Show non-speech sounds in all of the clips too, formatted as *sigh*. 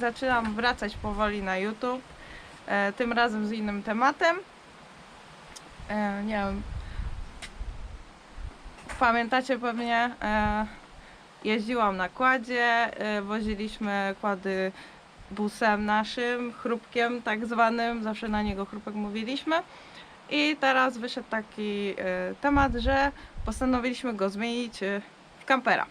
zaczynam wracać powoli na YouTube. E, tym razem z innym tematem. E, nie wiem. Pamiętacie pewnie, e, jeździłam na kładzie, woziliśmy kłady busem naszym, chrupkiem tak zwanym, zawsze na niego chrupek mówiliśmy. I teraz wyszedł taki temat, że postanowiliśmy go zmienić w kampera.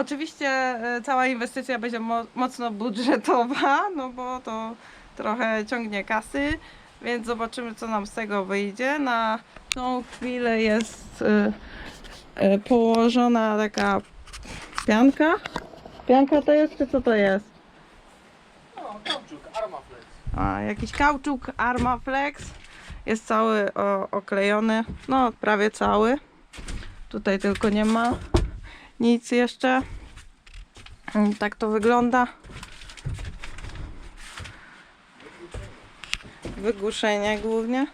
Oczywiście e, cała inwestycja będzie mo- mocno budżetowa, *laughs* no bo to trochę ciągnie kasy, więc zobaczymy co nam z tego wyjdzie. Na tą chwilę jest e, e, położona taka pianka. Pianka to jest, czy co to jest? No, kauczuk, Armaflex. A, jakiś kauczuk Armaflex. Jest cały o, oklejony. No, prawie cały. Tutaj tylko nie ma nic jeszcze. Mm, Tak to wygląda. Wygłuszenie głównie.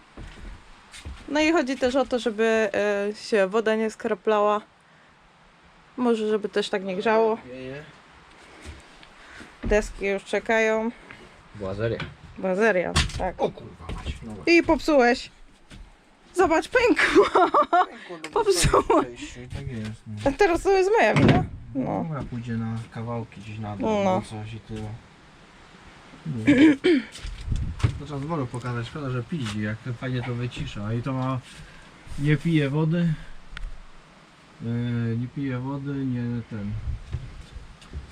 No i chodzi też o to, żeby e, się woda nie skraplała. Może, żeby też tak nie grzało. Deski już czekają. Błazeria. Bazeria, tak. O kurwa mać. No I popsułeś. Zobacz, pękło. Popsułem. Tak jest. A teraz to jest moja wina. No. No. Dobra, pójdzie na kawałki gdzieś na dół, No. no. coś i tyle. No. To trzeba z dworu pokazać, szkoda, że piździ, jak to fajnie to wycisza. I to ma... Nie pije wody. Yy, nie pije wody, nie ten...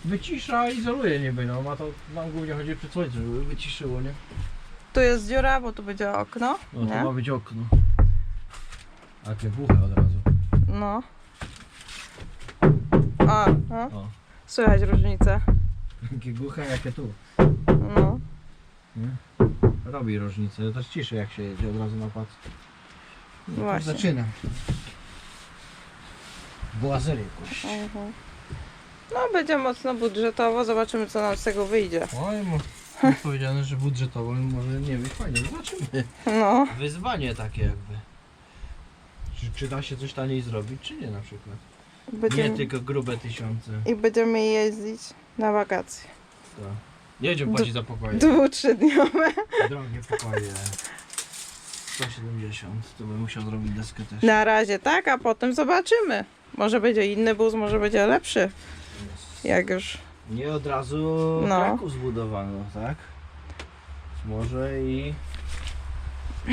Wycisza, izoluje niby, no ma to, nam głównie chodzi przy słońcu, żeby wyciszyło, nie? Tu jest dziura, bo tu będzie okno. No to Nie? ma być okno. A ty bucha od razu. No. A, no. O. Słychać różnicę. Jakie głuche, jakie tu. No. Nie? Robi różnicę, też ciszy jak się jedzie od razu na pac. No to Właśnie. Zaczynam. Błazery jakoś. Mhm. No, będzie mocno budżetowo. Zobaczymy, co nam z tego wyjdzie. Oj, mu *laughs* powiedziane, że budżetowo może nie być fajnie. Zobaczymy. No. Wyzwanie takie jakby. Czy, czy da się coś taniej zrobić, czy nie na przykład? Nie Będziemy... tylko grube tysiące. I będziemy jeździć na wakacje. To. Nie będziemy płacić za pokoje. Dwu, trzydniowe. Drogie pokoje. 170, to bym musiał zrobić deskę też. Na razie tak, a potem zobaczymy. Może będzie inny bus, może będzie lepszy. Jest. Jak już. Nie od razu No. Kraków zbudowano, tak? Może i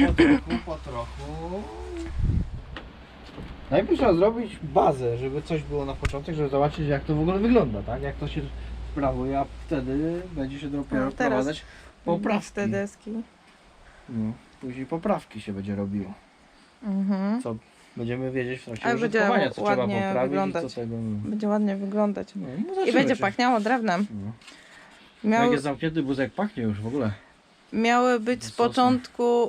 po trochu, po trochu. Najpierw trzeba zrobić bazę, żeby coś było na początek, żeby zobaczyć jak to w ogóle wygląda, tak? Jak to się sprawuje, a wtedy będzie się dopiero No, wprowadzać poprawki. Te deski. No, później poprawki się będzie robiło. Mhm. Będziemy wiedzieć w trakcie użytkowania, co trzeba poprawić wyglądać. i co tego... No, Będzie ładnie wyglądać. no, no I będzie czy- pachniało drewnem. No. Miał, Jak jest zamknięty buzek pachnie już w ogóle. miały być z początku,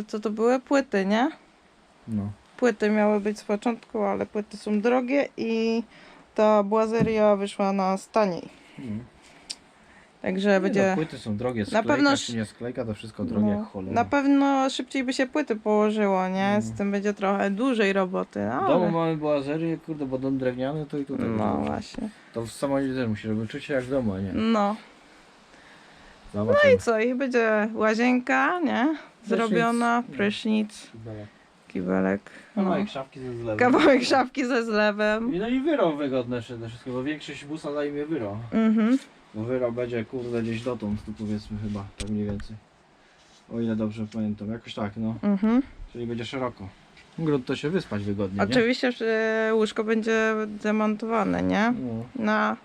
y, co to były? Płyty, nie? No. Płyty miały być z początku, ale płyty są drogie i ta błazeria wyszła nas taniej. Mm. Także Nie No, będzie. płyty są drogie, Na sklejka pewno czy nie sklejka, to wszystko drogie No, jak cholera. na pewno szybciej by się płyty położyło, nie? Z No. tym będzie trochę dłużej roboty. W domu Ale... mamy boazery, kurde, bo dom drewniany, to i tutaj. No będzie. właśnie. To w samochodzie też musi robić, czuć się jak w domu, a nie. No. Zobaczymy. I co? I będzie łazienka, nie? Zrobiona, no. prysznic, Kibelek. No. Kawałek szafki ze zlewem. Kawałek szafki ze zlewem. I no i wyro wygodne przede wszystkim, bo większość busa daje mi wyro. Mhm. Bo wyro będzie, kurde, gdzieś dotąd, tu powiedzmy chyba, tak mniej więcej. O ile dobrze pamiętam, jakoś tak, no. Mhm. Czyli będzie szeroko. Grunt to się wyspać wygodnie, nie? Oczywiście że łóżko będzie demontowane, nie? No. Na,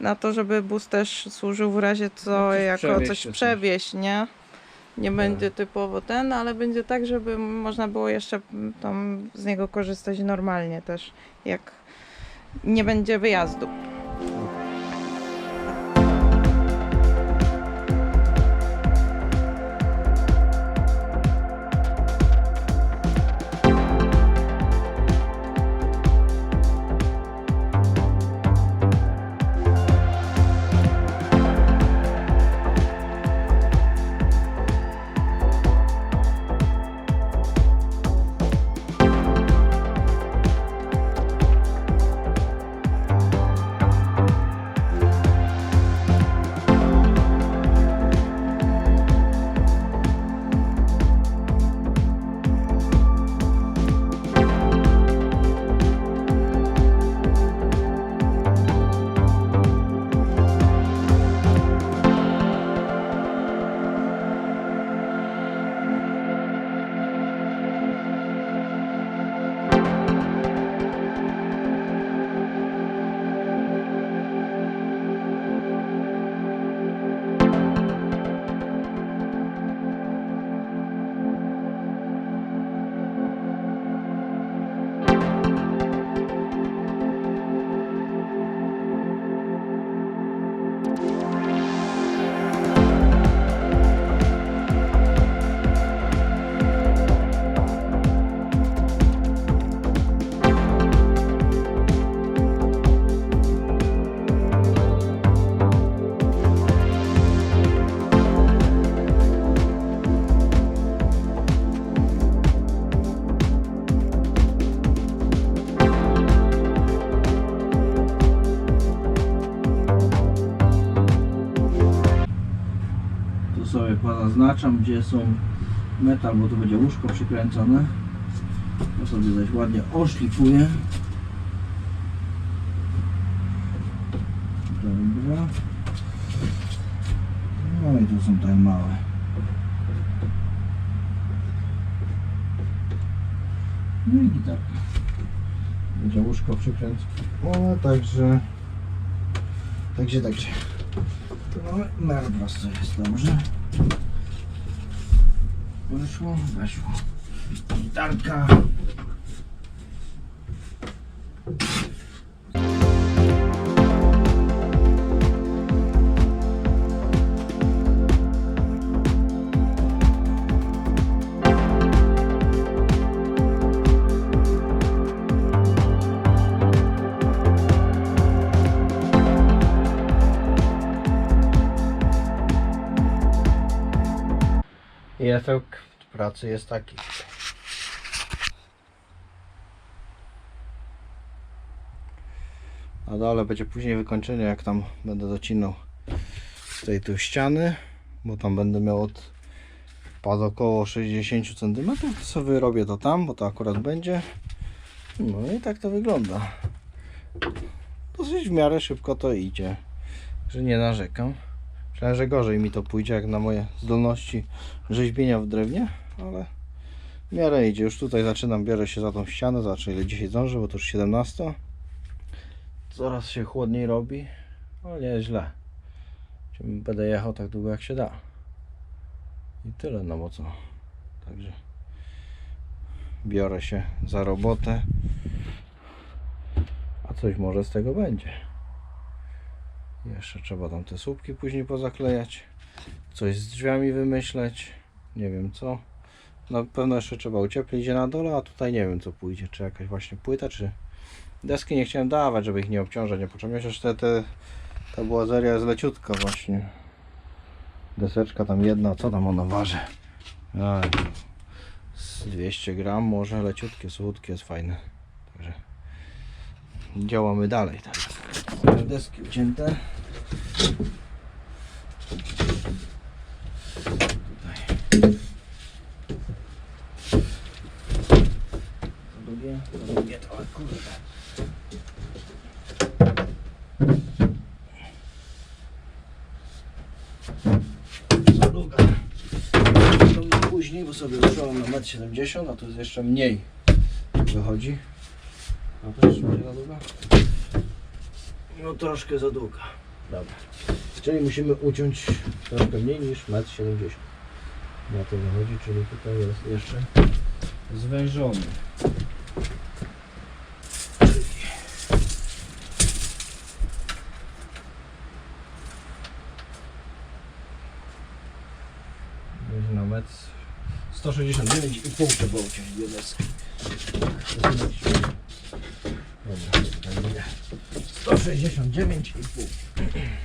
na to, żeby bus też służył w razie co, coś jako przewieźć coś coś. przewieźć, nie? Nie Tak. będzie typowo ten, ale będzie tak, żeby można było jeszcze tam z niego korzystać normalnie też, jak nie będzie wyjazdu. Zaznaczam, gdzie są metal, bo tu będzie łóżko przykręcone. To sobie zaś ładnie oszlifuję. Dobra. No i tu są te małe. No i gitarka. Będzie łóżko przykręcone. O, także... Także, także. Tu mamy mer prosto jest, dobrze. Weszło, weszło. Gitarka. I efekt pracy jest taki. A dole będzie później wykończenie, jak tam będę docinał z tej tu ściany, bo tam będę miał od pad około 60 cm, to sobie wyrobię to tam, bo to akurat będzie. No i tak to wygląda. Dosyć w miarę szybko to idzie, że nie narzekam. Myślałem, że gorzej mi to pójdzie jak na moje zdolności rzeźbienia w drewnie, ale w miarę idzie. Już tutaj zaczynam, biorę się za tą ścianę, zobaczę ile dzisiaj zdążę, bo to już 17. Coraz się chłodniej robi, ale nie jest źle. Będę jechał tak długo jak się da. I tyle, no bo co. Także biorę się za robotę, a coś może z tego będzie. Jeszcze trzeba tam te słupki później pozaklejać. Coś z drzwiami wymyśleć. Nie wiem co. Na pewno jeszcze trzeba ucieplić je na dole, a tutaj nie wiem co pójdzie. Czy jakaś właśnie płyta, czy deski nie chciałem dawać, żeby ich nie obciążać niepotrzebnie. Chociaż te, te, ta błazeria jest leciutka właśnie. Deseczka tam jedna, co tam ona waży? A, z 200 gram może, leciutkie, słodkie, jest fajne. Także działamy dalej. Tak. Deski ucięte. Później, bo sobie użyłem na 1,70 m, a tu jest jeszcze mniej wychodzi. A to będzie za długa? No troszkę za długa. Dobra. Czyli musimy uciąć troszkę mniej niż 1,70 m. Na to wychodzi, czyli tutaj jest jeszcze zwężony. Będzie na metr 169,5 trzeba uciąć dwie deski. Dobra, tutaj będzie 169,5 Mm-hmm. *clears throat*